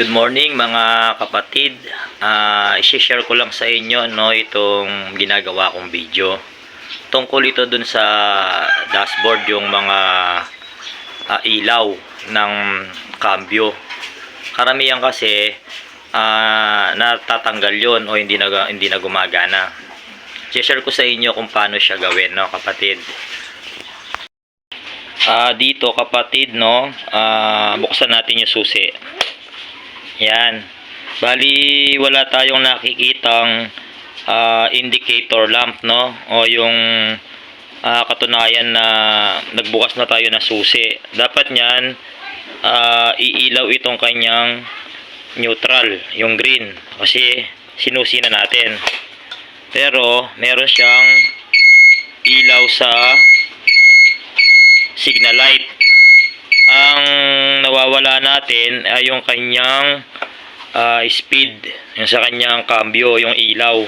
Good morning mga kapatid. Ah, i-share ko lang sa inyo no itong ginagawa kong video. Tungkol ito dun sa dashboard yung mga ah, ilaw ng cambio. Karamihan kasi ah, natatanggal 'yon o hindi na hindi na gumagana. I-share ko sa inyo kung paano siya gawin no kapatid. Ah, dito kapatid no, ah, buksan natin yung susi. Yan. Bali, wala tayong nakikitang ah, indicator lamp, no? O yung ah, katunayan na nagbukas na tayo na susi. Dapat niyan, ah, iilaw itong kanyang neutral, yung green. Kasi sinusi na natin. Pero, meron siyang ilaw sa signal light ang nawawala natin ay yung kanyang ah, speed, yung sa kanyang cambio, yung ilaw.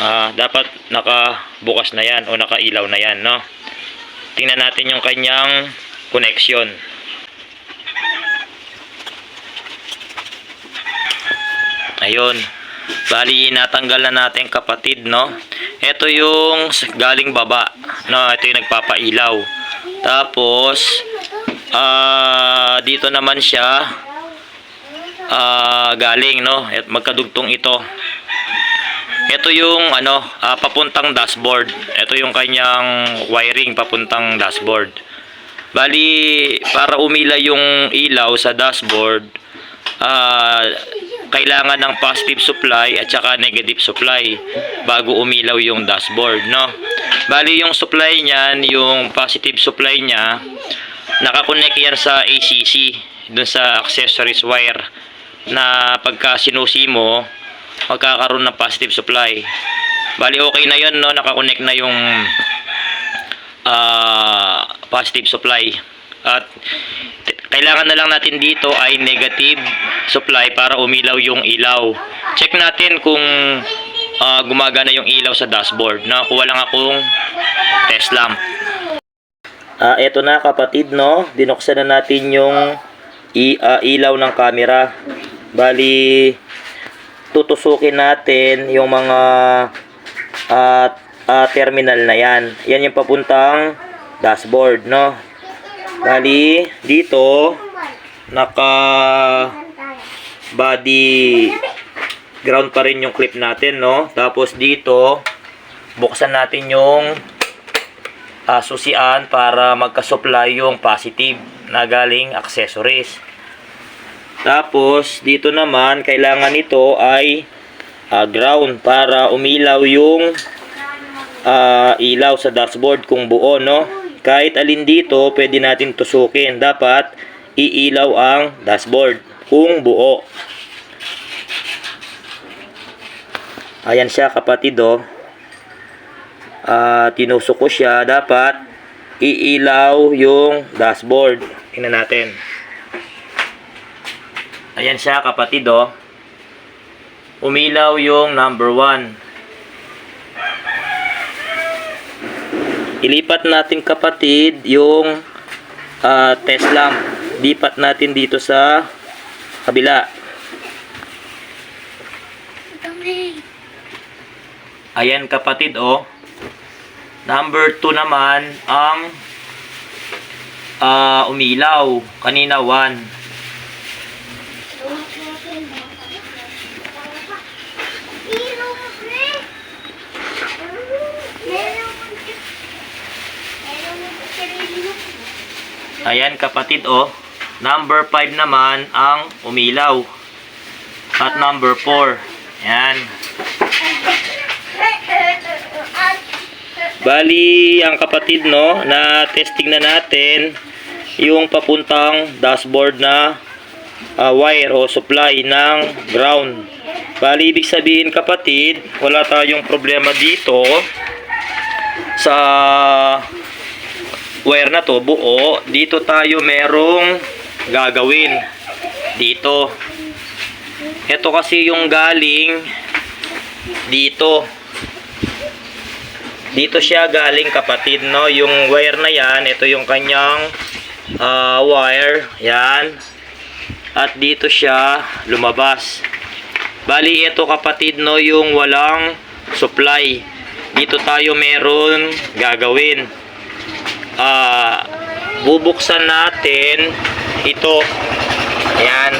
Ah, dapat nakabukas na yan o nakailaw na yan, no? Tingnan natin yung kanyang connection. Ayun. Bali, natanggal na natin kapatid, no? Ito yung galing baba, no? Ito yung nagpapailaw. Tapos, ah dito naman siya ah galing no? At magkadugtong ito. Ito yung ano ah, papuntang dashboard. Ito yung kanyang wiring papuntang dashboard. Bali para umila yung ilaw sa dashboard ah kailangan ng positive supply at saka negative supply bago umilaw yung dashboard no? Bali yung supply niyan yung positive supply niya nakakonect yan sa ACC dun sa accessories wire na pagka sinusi mo magkakaroon ng positive supply. Bali okay na yun no? Nakakonect na yung ah, positive supply. At kailangan na lang natin dito ay negative supply para umilaw yung ilaw. Check natin kung ah, gumagana yung ilaw sa dashboard na kuha lang akong test lamp. Ah, eto na kapatid, no? Dinuksan na natin yung i- ah, ilaw ng camera. Bali, tutusukin natin yung mga ah, ah, terminal na yan. Yan yung papuntang dashboard, no? Bali, dito, naka body ground pa rin yung clip natin, no? Tapos dito, buksan natin yung uh, susian para magka-supply yung positive na galing accessories. Tapos, dito naman, kailangan nito ay ah, ground para umilaw yung ah, ilaw sa dashboard kung buo, no? Kahit alin dito, pwede natin tusukin. Dapat, iilaw ang dashboard kung buo. Ayan siya, kapatid, oh ah tinusok ko siya, dapat iilaw yung dashboard. Tingnan natin. Ayan siya kapatid oh. Umilaw yung number 1. Ilipat natin kapatid yung ah, test lamp. Lipat natin dito sa kabila. Ayan kapatid oh. Number 2 naman ang ah, umilaw. Kanina 1. Ayan kapatid oh. Number 5 naman ang umilaw. At number 4. Yan. Bali, ang kapatid no, na testing na natin yung papuntang dashboard na ah, wire o supply ng ground. Bali, ibig sabihin kapatid, wala tayong problema dito sa wire na to, buo. Dito tayo merong gagawin. Dito. Ito kasi yung galing dito. Dito siya galing kapatid, no? Yung wire na yan, ito yung kanyang ah, wire. Yan. at dito siya lumabas. Bali ito kapatid no yung walang supply. Dito tayo meron gagawin. Ah, bubuksan natin ito. Ayan.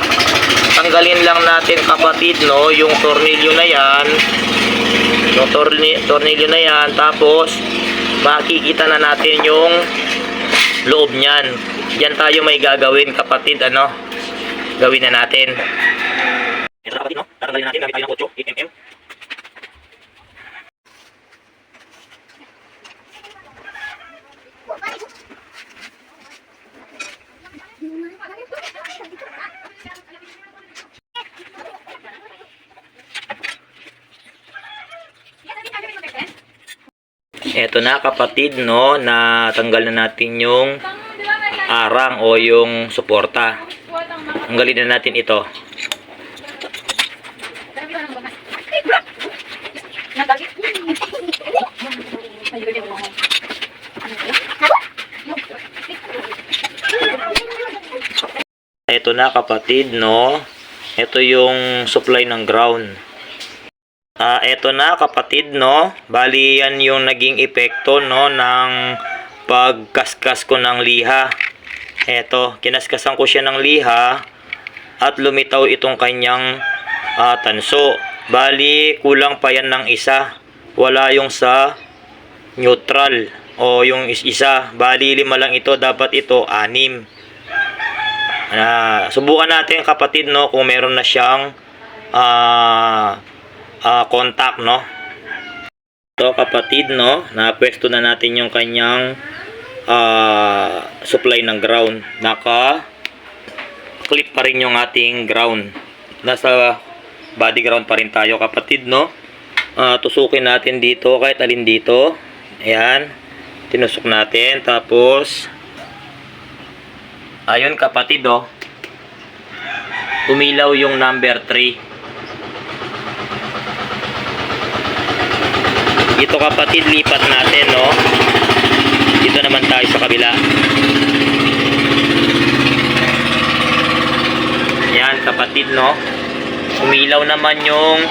Tanggalin lang natin kapatid no yung tornilyo na yan. Yung torni tornilyo na yan tapos makikita na natin yung loob niyan. Yan tayo may gagawin kapatid ano. Gawin na natin. Ito na kapatid no. Tatanggalin natin gamit tayo ng 8 mm. Ito na kapatid no, na tanggal na natin yung arang o yung suporta. Tanggalin na natin ito. Ito na kapatid no. Ito yung supply ng ground. Ah, ito na kapatid no. Bali yan yung naging epekto no ng pagkaskas ko ng liha. Eto, kinaskasan ko siya ng liha at lumitaw itong kanyang ah, tanso. Bali, kulang pa yan ng isa. Wala yung sa neutral o yung is- isa. Bali, lima lang ito. Dapat ito, anim. Ah, subukan natin kapatid no kung meron na siyang ah ah, contact no. So kapatid no, napwesto na natin yung kanyang ah, supply ng ground. Naka clip pa rin yung ating ground. Nasa body ground pa rin tayo kapatid no. Ah, tusukin natin dito kahit alin dito. Ayan. Tinusok natin tapos Ayun kapatid oh. Umilaw yung number 3. Ito kapatid lipat natin no. Dito naman tayo sa kabila. Yan kapatid no. Umilaw naman yung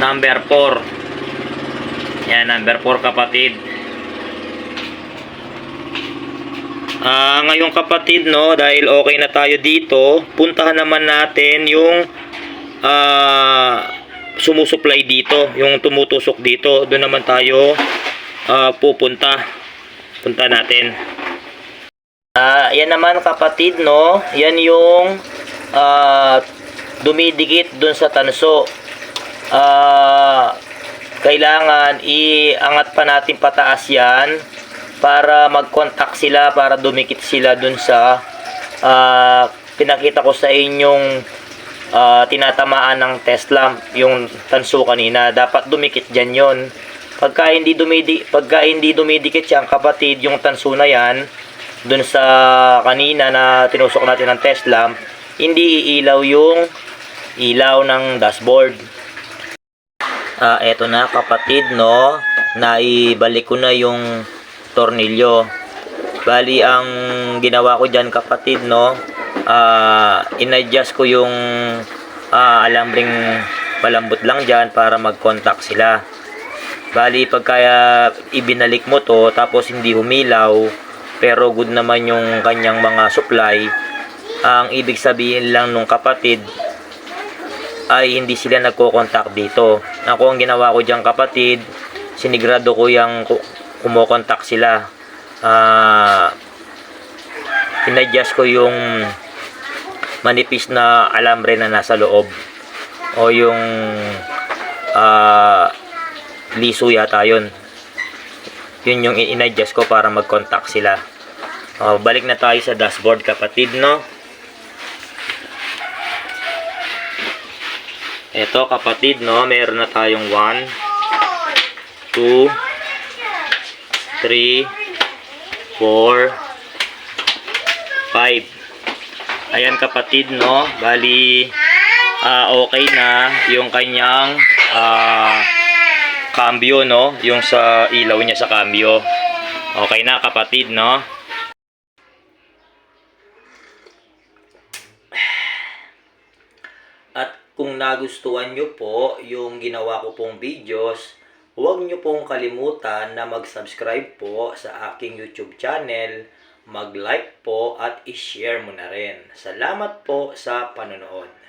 number 4. Yan number 4 kapatid. Ah, ngayon kapatid no, dahil okay na tayo dito, puntahan naman natin yung ah sumusupply dito, yung tumutusok dito. Doon naman tayo ah, pupunta. Punta natin. Ah, yan naman kapatid no, yan yung ah dumidikit dun sa tanso. Ah, kailangan iangat pa natin pataas yan para mag-contact sila para dumikit sila dun sa ah, pinakita ko sa inyong ah, tinatamaan ng test lamp yung tanso kanina dapat dumikit diyan yon pagka hindi dumidi pagka hindi dumidikit yan kapatid yung tanso na yan dun sa kanina na tinusok natin ng test lamp hindi iilaw yung ilaw ng dashboard Ah, eto na kapatid no. Naibalik ko na yung tornilyo. Bali ang ginawa ko diyan kapatid no. Ah, inadjust ko yung ah, alambring malambot lang diyan para mag-contact sila. Bali pagka ibinalik mo to tapos hindi humilaw pero good naman yung kanyang mga supply, ang ibig sabihin lang nung kapatid ay hindi sila nagko-contact dito. Ako ang ginawa ko diyan kapatid, sinigrado ko yung ku- kumokontak sila. Ah, inadjust ko yung manipis na alambre na nasa loob o yung ah, liso yata yun. Yun yung inadjust ko para mag-contact sila. Oh, balik na tayo sa dashboard kapatid, no? Ito kapatid, no, meron na tayong 1, 2, 3, 4, 5. Ayan kapatid, no, bali ah, okay na yung kanyang ah, cambio, no, yung sa ilaw niya sa cambio. Okay na kapatid, no. kung nagustuhan nyo po yung ginawa ko pong videos, huwag nyo pong kalimutan na mag-subscribe po sa aking YouTube channel, mag-like po at i-share mo na rin. Salamat po sa panonood.